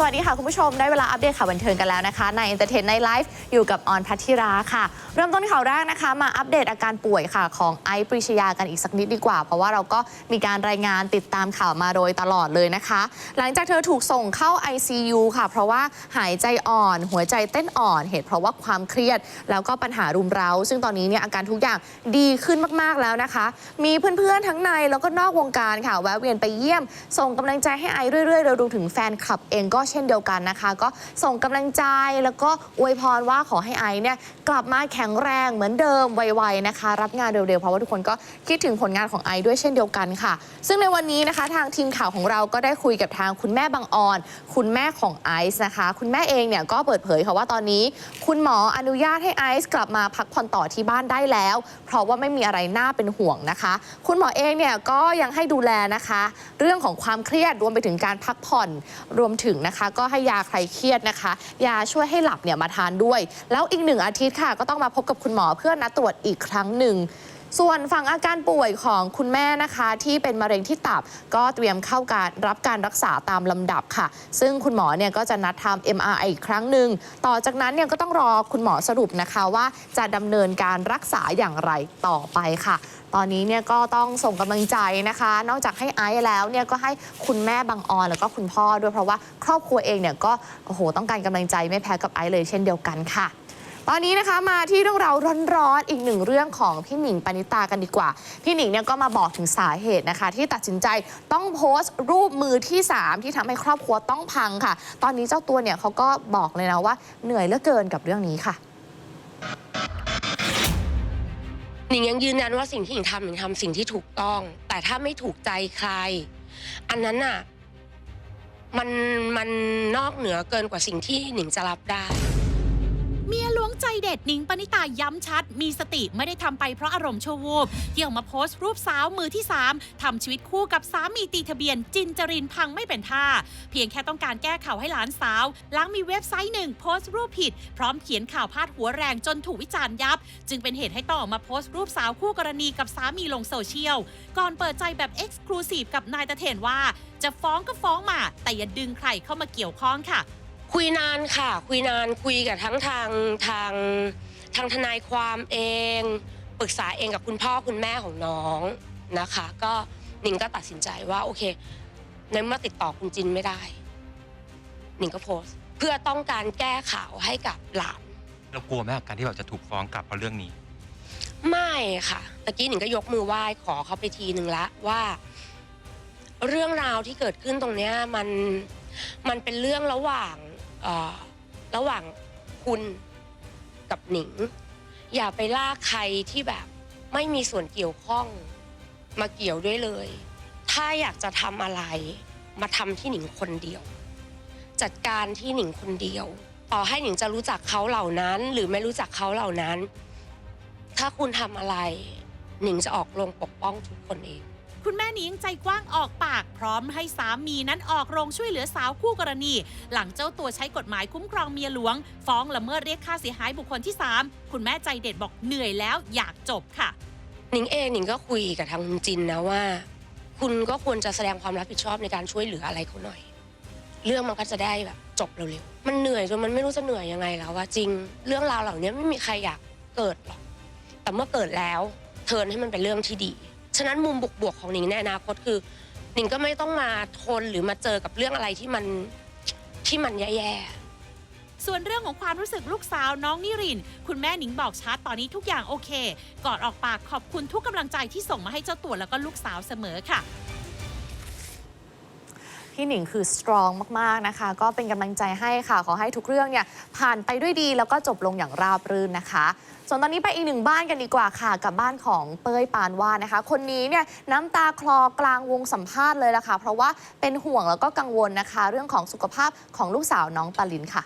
สวัสดีค่ะ คุณผู้ชมได้เวลาอัปเดตข่าวบันเทิงกันแล้วนะคะ ใน Entertain Night Live อยู่กับออนพัทธิราค่ะ เริ่มต้นข่าวแรกนะคะ มาอัปเดตอาการป่วยค่ะของไอซ์ปริชยากันอีกสักนิดดีกว่า เพราะว่าเราก็มีการรายงานติดตามข่าวมาโดยตลอดเลยนะคะ หลังจากเธอถูกส่งเข้า ICU ค่ะ เพราะว่าหายใจอ่อน หัวใจเต้นอ่อน เหตุเพราะว่าความเครียด แล้วก็ปัญหารุมเร้า ซึ่งตอนนี้เนี่ยอาการทุกอย่างดีขึ้นมากๆแล้วนะคะ มีเพื่อนๆทั้งในแล้วก็นอกวงการค่ะแวะเวียนไปเยี่ยม ส่งกำลังใจให้ไอซ์เรื่อยๆเราดูถึงแฟนคลับเองก็เช่นเดียวกันนะคะ ก็ส่งกำลังใจแล้วก็อวยพรว่าขอให้ไอซ์เนี่ยกลับมาแข็งแรงเหมือนเดิมไวๆนะคะ รับงานเร็วๆเพราะว่าทุกคนก็คิดถึงผลงานของไอซ์ด้วยเช่นเดียวกันค่ะ ซึ่งในวันนี้นะคะทางทีมข่าวของเราก็ได้คุยกับทางคุณแม่บางออน คุณแม่ของไอซ์นะคะ คุณแม่เองเนี่ยก็เปิดเผยค่ะว่าตอนนี้ คุณหมออนุญาตให้ไอซ์กลับมาพักผ่อนต่อที่บ้านได้แล้ว เพราะว่าไม่มีอะไรน่าเป็นห่วงนะคะ คุณหมอเองเนี่ยก็ยังให้ดูแลนะคะ เรื่องของความเครียดรวมไปถึงการพักผ่อนรวมถึงนะคะก็ให้ยาคลายเครียดนะคะ ยาช่วยให้หลับเนี่ยมาทานด้วย แล้วอีกหนึ่งอาทิตย์ค่ะ ก็ต้องมาพบกับคุณหมอเพื่อนัดตรวจอีกครั้งหนึ่งส่วนฝั่งอาการป่วยของคุณแม่นะคะ ที่เป็นมะเร็งที่ตับ ก็เตรียมเข้าการรับการรักษาตามลำดับค่ะ ซึ่งคุณหมอเนี่ยก็จะนัดทำ MRI อีกครั้งหนึ่งต่อจากนั้นเนี่ยก็ต้องรอคุณหมอสรุปนะคะว่าจะดำเนินการรักษาอย่างไรต่อไปค่ะ ตอนนี้เนี่ยก็ต้องส่งกำลังใจนะคะ นอกจากให้ไอซ์แล้วเนี่ยก็ให้คุณแม่บางออนแล้วก็คุณพ่อด้วยเพราะว่าครอบครัวเองเนี่ยก็โอ้โหต้องการกำลังใจไม่แพ้กับไอซ์เลยเช่นเดียวกันค่ะ ตอนนี้นะคะมาที่เรื่องราวร้อนๆอีกหนึ่งเรื่องของพี่หนิงปณิตากันดีกว่า พี่หนิงเนี่ยก็มาบอกถึงสาเหตุนะคะ ที่ตัดสินใจต้องโพสต์รูปมือที่ 3 ที่ทำให้ครอบครัวต้องพังค่ะ ตอนนี้เจ้าตัวเนี่ยเขาก็บอกเลยนะว่าเหนื่อยเหลือเกินกับเรื่องนี้ค่ะ หนิงยังยืนยันว่าสิ่งที่หนิงทำหนิงทำสิ่งที่ถูกต้อง แต่ถ้าไม่ถูกใจใคร อันนั้นน่ะมันมันนอกเหนือเกินกว่าสิ่งที่หนิงจะรับได้ เมียล้วงใจเด็ดนิงปณิตาย้ำชัด มีสติไม่ได้ทำไปเพราะอารมณ์ชั่ววูบที่ออกมาโพสต์รูปสาวมือที่ 3ทำชีวิตคู่กับสามีตีทะเบียน จินจรินพังไม่เป็นท่า เพียงแค่ต้องการแก้ข่าวให้หลานสาว หลังมีเว็บไซต์หนึ่งโพสต์รูปผิด พร้อมเขียนข่าวพาดหัวแรงจนถูกวิจารณ์ยับ จึงเป็นเหตุให้ต้องออกมาโพสต์รูปสาวคู่กรณีกับสามีลงโซเชียลก่อนเปิดใจแบบเอ็กซ์คลูซีฟกับนายตะเถนว่า จะฟ้องก็ฟ้องมา แต่อย่าดึงใครเข้ามาเกี่ยวข้องค่ะ คุยนานค่ะ คุยนานคุยกับทั้งทางทางทางทนายความเองปรึกษาเองกับคุณพ่อคุณแม่ของน้องนะคะ ก็หนิงก็ตัดสินใจว่าโอเคในเมื่อติดต่อคุณจินไม่ได้ หนิงก็โพสต์ เพื่อต้องการแก้ข่าวให้กับหลาน เรากลัวไหมกับการที่แบบจะถูกฟ้องกลับเพราะเรื่องนี้ ไม่ค่ะตะกี้หนิงก็ยกมือไหว้ขอเขาไปทีหนึ่งละว่า เรื่องราวที่เกิดขึ้นตรงเนี้ยมันมันเป็นเรื่องระหว่าง เอ่อระหว่างคุณกับหนิง อย่าไปลากใครที่แบบไม่มีส่วนเกี่ยวข้องมาเกี่ยวด้วยเลย ถ้าอยากจะทำอะไร มาทำที่หนิงคนเดียว จัดการที่หนิงคนเดียว ต่อให้หนิงจะรู้จักเขาเหล่านั้น หรือไม่รู้จักเขาเหล่านั้น ถ้าคุณทำอะไร หนิงจะออกลงปกป้องทุกคนเอง คุณแม่นิงใจกว้างออกปาก พร้อมให้สามีนั้นออกโรงช่วยเหลือสาวคู่กรณี หลังเจ้าตัวใช้กฎหมายคุ้มครองเมียหลวง ฟ้องละเมิดเรียกค่าเสียหายบุคคลที่ 3 คุณแม่ใจเด็ดบอกเหนื่อยแล้วอยากจบค่ะหนิงเองหนิงก็คุยกับทางคุณจินนะว่า คุณก็ควรจะแสดงความรับผิดชอบในการช่วยเหลืออะไรเขาหน่อย เรื่องมันก็จะได้แบบจบเร็วๆมันเหนื่อยจนมันไม่รู้จะเหนื่อยยังไงแล้วว่าจริง เรื่องราวเหล่านี้ไม่มีใครอยากเกิดหรอกแต่เมื่อเกิดแล้ว เทิร์นให้มันเป็นเรื่องที่ดี ฉะนั้นมุมบวกๆของหนิงในอนาคตคือหนิงก็ไม่ต้องมาทนหรือมาเจอกับเรื่องอะไรที่มันที่มันแย่ๆ ส่วนเรื่องของความรู้สึกลูกสาวน้องนิรินทร์คุณแม่หนิงบอกชัดตอนนี้ทุกอย่างโอเค กอดออกปากขอบคุณทุกกำลังใจที่ส่งมาให้เจ้าตัวแล้วก็ลูกสาวเสมอค่ะ พี่หนิงคือสตรองมาก ๆ นะคะ ก็เป็นกำลังใจให้ค่ะ ขอให้ทุกเรื่องเนี่ยผ่านไปด้วยดีแล้วก็จบลงอย่างราบรื่นนะคะ ส่วนตอนนี้ไปอีกหนึ่งบ้านกันดีกว่าค่ะ กับบ้านของเป้ยปานวาดนะคะ คนนี้เนี่ยน้ำตาคลอกลางวงสัมภาษณ์เลยละค่ะ เพราะว่าเป็นห่วงแล้วก็กังวลนะคะ เรื่องของสุขภาพของลูกสาวน้องปาลินค่ะ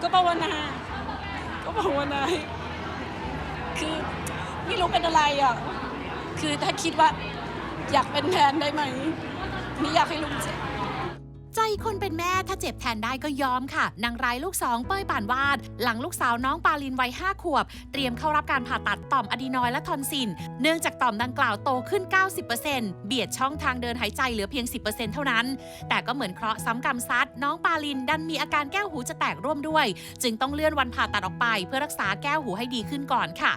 ก็ภาวนา ก็ภาวนาคือไม่รู้เป็นอะไรอะ คือถ้าคิดว่าอยากเป็นแทนได้ไหม ไม่อยากให้ลุงเจ็บใจคนเป็นแม่ถ้าเจ็บแทนได้ก็ยอมค่ะ นางร้ายลูกสองเป้ยป่านวาด หลังลูกสาวน้องปาลินวัย5ขวบ เตรียมเข้ารับการผ่าตัดต่อมอะดีนอยด์และทอนซิลเนื่องจากต่อมดังกล่าวโตขึ้น 90%เบียดช่องทางเดินหายใจเหลือเพียง 10%เท่านั้น แต่ก็เหมือนเคราะห์ซ้ำกรรมซัด น้องปาลินดันมีอาการแก้วหูจะแตกร่วมด้วย จึงต้องเลื่อนวันผ่าตัดออกไป เพื่อรักษาแก้วหูให้ดีขึ้นก่อนค่ะ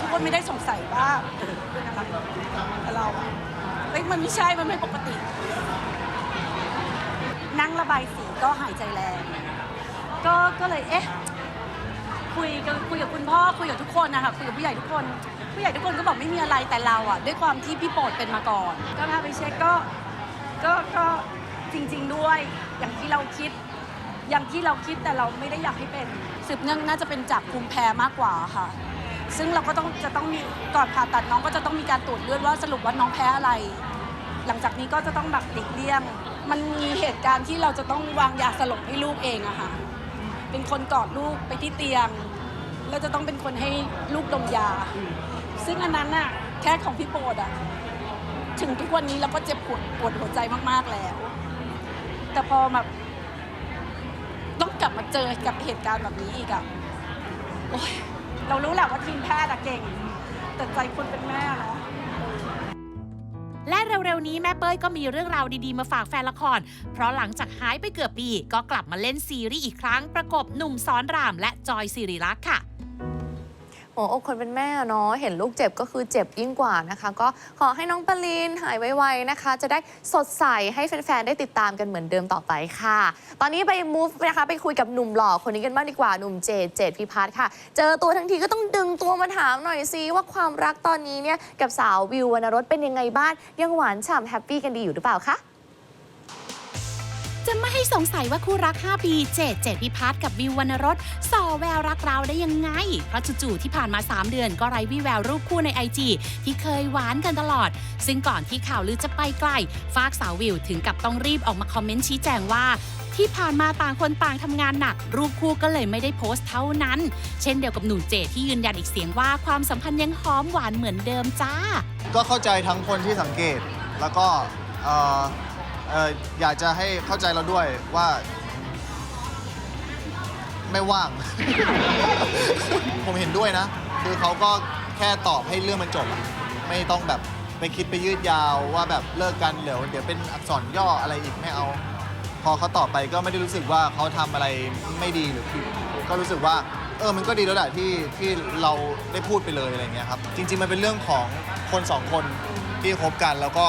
ทุกคนไม่ได้สงสัยว่าเป็นอะไรแต่เราอะเฮ้ยมันไม่ใช่มันไม่ปกติ นั่งระบายสีก็หายใจแรง ก็ก็เลยเอ๊ะคุยกับคุยกับคุณพ่อคุยกับทุกคนนะคะคุยกับผู้ใหญ่ทุกคน ผู้ใหญ่ทุกคนก็บอกไม่มีอะไรแต่เราอะด้วยความที่พี่โปรดเป็นมาก่อน ก็พาไปเช็คก็ก็ก็จริง ๆด้วยอย่างที่เราคิด อย่างที่เราคิดแต่เราไม่ได้อยากให้เป็นสืบเนื่องน่าจะเป็นจากภูมิแพ้มากกว่าค่ะ ซึ่งเราก็ต้องจะต้องมีก่อนผ่าตัดน้องก็จะต้องมีการตรวจเลือดว่าสรุปว่าน้องแพ้อะไร หลังจากนี้ก็จะต้องแบบหลีกเลี่ยง มันมีเหตุการณ์ที่เราจะต้องวางยาสลบให้ลูกเองอะค่ะ เป็นคนกอดลูกไปที่เตียง แล้วจะต้องเป็นคนให้ลูกดมยา ซึ่งอันนั้นน่ะแค่ของพี่โปรดอะถึงทุกวันนี้เราก็เจ็บปวดปวดหัวใจมากๆแล้ว แต่พอแบบต้องกลับมาเจอกับเหตุการณ์แบบนี้อีกอะโอ๊ยเรารู้แหละว่าทีมแพทย์อะเก่ง แต่ใจคนเป็นแม่เนาะ และเร็วๆนี้แม่เป้ยก็มีเรื่องราวดีๆมาฝากแฟนละคร เพราะหลังจากหายไปเกือบปีก็กลับมาเล่นซีรีส์อีกครั้งประกบหนุ่มซ้อนรามและจอยสิริลักษ์ค่ะ โอ้โหคนเป็นแม่เนาะเห็นลูกเจ็บก็คือเจ็บยิ่งกว่านะคะ ก็ขอให้น้องปลินหายไวๆนะคะ จะได้สดใสให้แฟนๆได้ติดตามกันเหมือนเดิมต่อไปค่ะ ตอนนี้ไป move นะคะไปคุยกับหนุ่มหล่อคนนี้กันบ้างดีกว่าหนุ่มเจเจดพิพัฒน์ค่ะ เจอตัวทั้งทีก็ต้องดึงตัวมาถามหน่อยสิว่าความรักตอนนี้เนี่ยกับสาววิววรรณรสเป็นยังไงบ้างยังหวานฉ่ำแฮปปี้กันดีอยู่หรือเปล่าคะ จะไม่ให้สงสัยว่าคู่รัก 5 ปี เจดเจดพิพัฒน์กับวิววรรณรสส่อแววรักเราได้ยังไง เพราะจู่ๆที่ผ่านมา 3 เดือนก็ไร้วี่แววรูปคู่ในไอจีที่เคยหวานกันตลอด ซึ่งก่อนที่ข่าวลือจะไปไกล ฟากสาววิวถึงกับต้องรีบออกมาคอมเมนต์ชี้แจงว่าที่ผ่านมาต่างคนต่างทำงานหนัก รูปคู่ก็เลยไม่ได้โพสต์เท่านั้น เช่นเดียวกับหนุ่มเจที่ยืนยันอีกเสียงว่าความสัมพันธ์ยังหอมหวานเหมือนเดิมจ้า ก็เข้าใจทั้งคนที่สังเกตแล้วก็ เอ่ออยากจะให้เข้าใจเราด้วยว่า ไม่ว่าง ผมเห็นด้วยนะ คือเขาก็แค่ตอบให้เรื่องมันจบอะไม่ต้องแบบไปคิดไปยืดยาวว่าแบบเลิกกันเดี๋ยวเดี๋ยวเป็นอักษรย่ออะไรอีกไม่เอา พอเขาตอบไปก็ไม่ได้รู้สึกว่าเขาทำอะไรไม่ดีหรือผิดก็รู้สึกว่า เออมันก็ดีแล้วแหละที่ที่เราได้พูดไปเลยอะไรเงี้ยครับ จริง ๆ มันเป็นเรื่องของคนสองคนที่คบกันแล้วก็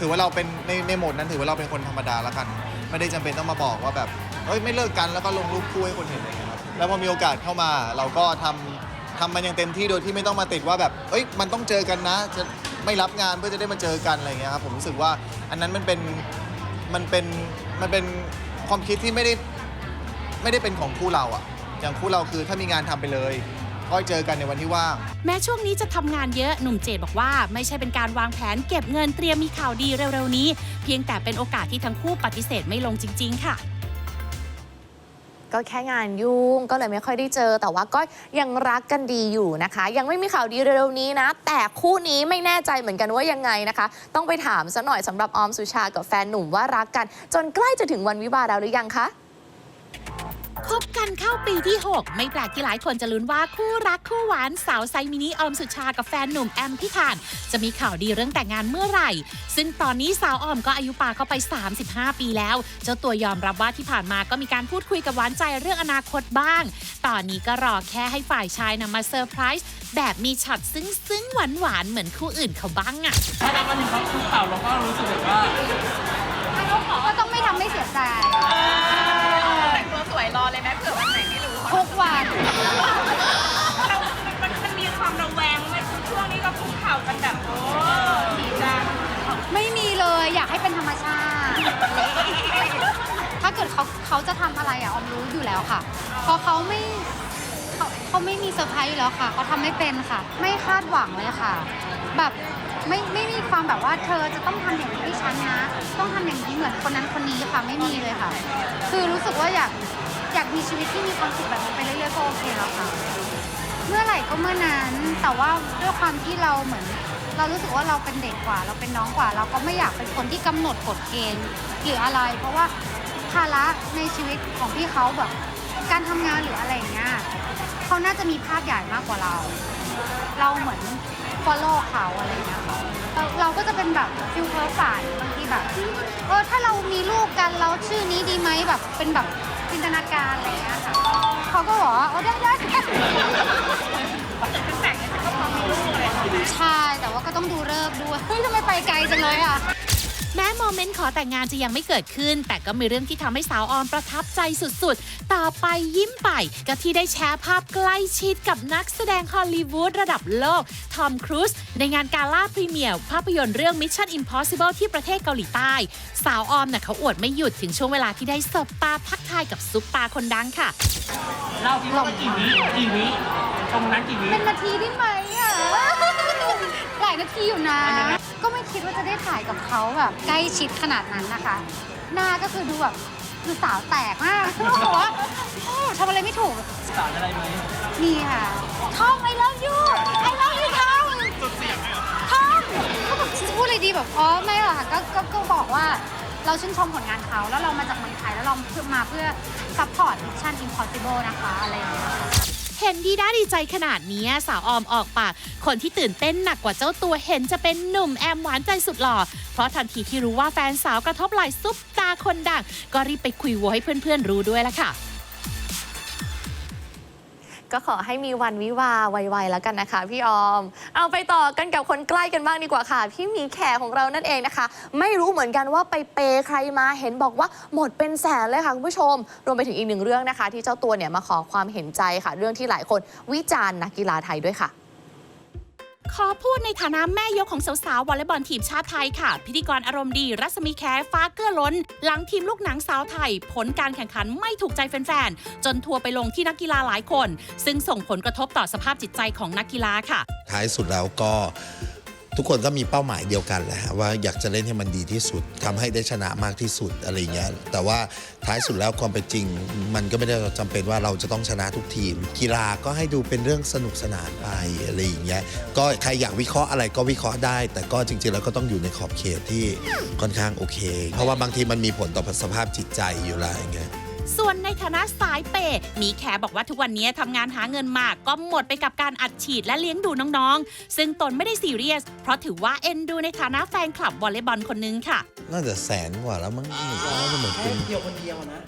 ถือว่าเราเป็นในในโหมดนั้นถือว่าเราเป็นคนธรรมดาแล้วกัน ไม่ได้จำเป็นต้องมาบอกว่าแบบเฮ้ยไม่เลิกกันแล้วก็ลงรูปคู่ให้คนเห็นอะไรเงี้ยครับแล้วพอมีโอกาสเข้ามาเราก็ทำทำมันอย่างเต็มที่โดยที่ไม่ต้องมาติดว่าแบบเอ้ยมันต้องเจอกันนะ จะไม่รับงานเพื่อจะได้มาเจอกันอะไรเงี้ยครับผมรู้สึกว่าอันนั้นมันเป็นมันเป็นมันเป็นความคิดที่ไม่ได้ ไม่ได้เป็นของคู่เราอะอย่างคู่เราคือถ้ามีงานทำไปเลย ก็เจอกันในวันที่ว่าง แม้ช่วงนี้จะทำงานเยอะหนุ่มเจดบอกว่าไม่ใช่เป็นการวางแผนเก็บเงินเตรียมมีข่าวดีเร็วๆนี้ เพียงแต่เป็นโอกาสที่ทั้งคู่ปฏิเสธไม่ลงจริง ๆ ค่ะ ก็แค่งานยุ่งก็เลยไม่ค่อยได้เจอ แต่ว่าก็ยังรักกันดีอยู่นะคะ ยังไม่มีข่าวดีเร็วๆนี้นะ แต่คู่นี้ไม่แน่ใจเหมือนกันว่ายังไงนะคะ ต้องไปถามซะหน่อยสำหรับออมสุชากับแฟนหนุ่มว่ารักกัน จนใกล้จะถึงวันวิวาห์แล้วหรือยังคะ คบกันเข้าปีที่ 6 ไม่แปลกที่หลายคนจะลุ้นว่าคู่รักคู่หวานสาวไซมินิออมสุชากับแฟนหนุ่มแอมพิธาน จะมีข่าวดีเรื่องแต่งงานเมื่อไหร่ ซึ่งตอนนี้สาวออมก็อายุปาเข้าไป 35 ปีแล้ว เจ้าตัวยอมรับว่าที่ผ่านมาก็มีการพูดคุยกับหวานใจเรื่องอนาคตบ้าง ตอนนี้ก็รอแค่ให้ฝ่ายชายนำมาเซอร์ไพรส์แบบมีช็อตซึ้งๆหวานๆเหมือนคู่อื่นเขาบ้างอะถ้านับวันหนึ่งเขาคุกเข่าเราก็รู้สึกแบบว่า ก็ต้องไม่ทำให้เสียใจ แล้วค่ะ เพราะเขาไม่เขาเขาไม่มีเซอร์ไพรส์อยู่แล้วค่ะเขาทำไม่เป็นค่ะ ไม่คาดหวังเลยค่ะ แบบไม่ไม่มีความแบบว่าเธอจะต้องทำอย่างนี้ให้ฉันนะ ต้องทำอย่างนี้เหมือนคนนั้นคนนี้ค่ะไม่มีเลยค่ะ คือรู้สึกว่าอยากอยากมีชีวิตที่มีความสุขแบบนี้ไปเรื่อยๆก็โอเคแล้วค่ะ เมื่อไหร่ก็เมื่อนั้นแต่ว่าด้วยความที่เราเหมือน เรารู้สึกว่าเราเป็นเด็กกว่า เราเป็นน้องกว่า เราก็ไม่อยากเป็นคนที่กำหนดกฎเกณฑ์หรืออะไร เพราะว่าภาระ ในชีวิตของพี่เขาแบบการทำงานหรืออะไรอย่างเงี้ยเขาน่าจะมีภาพใหญ่มากกว่าเรา เราเหมือน follow เขาอะไรอย่างเงี้ยค่ะเราเราก็จะเป็นแบบฟิลเพ้อฝันบางทีแบบเออถ้าเรามีลูกกันเราชื่อนี้ดีไหมแบบเป็นแบบจินตนาการอะไรอย่างเงี้ยค่ะเขาก็บอกว่าเออได้ได้ได้แต่งเนี่ยก็พร้อมมีลูกเลยใช่แต่ว่าก็ต้องดูเลิกษ์ด้วยเฮ้ยทำไมไปไกลจังเลยอะ แม้โมเมนต์ขอแต่งงานจะยังไม่เกิดขึ้น แต่ก็มีเรื่องที่ทำให้สาวออมประทับใจสุดๆ ต่อไปยิ้มไปก็ที่ได้แชร์ภาพใกล้ชิดกับนักแสดงฮอลลีวูดระดับโลก ทอมครูซในงานกาล่าพรีเมียร์ภาพยนตร์เรื่อง Mission Impossible ที่ประเทศเกาหลีใต้ สาวออมน่ะเขาอวดไม่หยุดถึงช่วงเวลาที่ได้สบตาทักทายกับซุปตาคนดังค่ะเล่าที่ว่ากี่วิกี่วิตรงนั้นกี่วิเป็นนาทีได้ไหมอะ หลายนาทีอยู่นะก็ ไม่คิดว่าจะได้ถ่ายกับเขาแบบใกล้ชิดขนาดนั้นนะคะ หน้าก็คือดูแบบคือสาวแตกมากเขาบอกว่าโอ้ทำอะไรไม่ถูก สารอะไรไหมนี่ค่ะท่อง I love you I love you ท่องท่องก็แบบจะพูดอะไรดีแบบอ๋อไม่หรอกค่ะก็ก็ก็บอกว่าเราชื่นชมผลงานเขาแล้วเรามาจากเมืองไทยแล้วเราเพื่อมาเพื่อซัพพอร์ต Mission Impossible นะคะอะไรอย่างเงี้ยค่ะ นดีด้าดีใจขนาดนี้สาวออมออกปากคนที่ตื่นเต้นหนักกว่าเจ้าตัวเห็นจะเป็นหนุ่มแอมหวานใจสุดหล่อ เพราะทันทีที่รู้ว่าแฟนสาวกระทบไหล่ซุปตาคนดัง ก็รีบไปคุยโวให้เพื่อนๆรู้ด้วยละค่ะ ก็ขอให้มีวันวิวาไวๆแล้วกันนะคะ พี่ออม เอาไปต่อกันกับคนใกล้กันบ้างดีกว่าค่ะ พี่หมีแขกของเรานั่นเองนะคะ ไม่รู้เหมือนกันว่าไปเปย์ใครมาเห็นบอกว่าหมดเป็นแสนเลยค่ะคุณผู้ชม รวมไปถึงอีกหนึ่งเรื่องนะคะ ที่เจ้าตัวเนี่ยมาขอความเห็นใจค่ะ เรื่องที่หลายคนวิจารณ์นักกีฬาไทยด้วยค่ะ ขอพูดในฐานะแม่ยกของสาวๆวอลเลย์บอลทีมชาติไทยค่ะ พิธีกรอารมณ์ดี รัศมีแขฟ้าเกื้อล้น หลังทีมลูกหนังสาวไทย ผลการแข่งขันไม่ถูกใจแฟนๆ จนทัวร์ไปลงที่นักกีฬาหลายคน ซึ่งส่งผลกระทบต่อสภาพจิตใจของนักกีฬาค่ะ ท้ายสุดแล้วก็ ทุกคนก็มีเป้าหมายเดียวกันแหละว่าอยากจะเล่นให้มันดีที่สุดทำให้ได้ชนะมากที่สุดอะไรเงี้ยแต่ว่าท้ายสุดแล้วความเป็นจริง มันก็ไม่ได้จำเป็นว่าเราจะต้องชนะทุกทีม กีฬาก็ให้ดูเป็นเรื่องสนุกสนานไปอะไรอย่างเงี้ยก็ใครอยากวิเคราะห์อะไรก็วิเคราะห์ได้ แต่ก็จริงๆแล้วก็ต้องอยู่ในขอบเขตที่ค่อนข้างโอเค เพราะว่าบางทีมันมีผลต่อสภาพจิตใจอยู่แล้วอย่างเงี้ย ส่วนในฐานะสายเปย์หมีแขบอกว่าทุกวันนี้ทำงานหาเงินมากก็หมดไปกับการอัดฉีดและเลี้ยงดูน้องๆ ซึ่งตนไม่ได้ซีเรียส เพราะถือว่าเอ็นดูในฐานะแฟนคลับวอลเลย์บอลคนนึงค่ะ น่าจะแสนกว่าแล้วมั้งน่าจะเหมือนเป็นเดียวคนเดียวนะ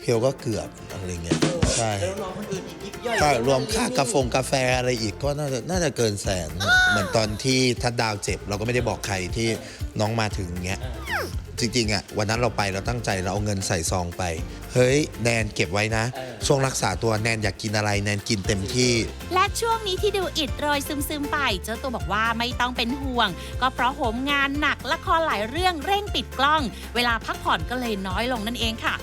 เพียวก็เกือบอะไรเงี้ยใช่แล้วน้องคนอื่นอีกยิบย่อยถ้ารวมค่ากาแฟกาแฟอะไรอีกก็น่าจะน่าจะเกินแสน เหมือนตอนที่ทัดดาวเจ็บ เราก็ไม่ได้บอกใครที่น้องมาถึงเงี้ย จริงๆอะวันนั้นเราไปเราตั้งใจเราเอาเงินใส่ซองไป เฮ้ยแนนเก็บไว้นะ ช่วงรักษาตัวแนนอยากกินอะไรแนนกินเต็มที่ และช่วงนี้ที่ดูอิดโรยซึมๆไป เจ้าตัวบอกว่าไม่ต้องเป็นห่วง ก็เพราะโหมงานหนักละครหลายเรื่องเร่งปิดกล้อง เวลาพักผ่อนก็เลยน้อยลงนั่นเองค่ะ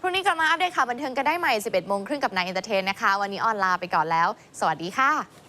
พรุ่งนี้กลับมาอัปเดตข่าวบันเทิงกันได้ใหม่ 11 โมงครึ่งกับนายเอนเตอร์เทนนะคะ วันนี้ออนลาไปก่อนแล้ว สวัสดีค่ะ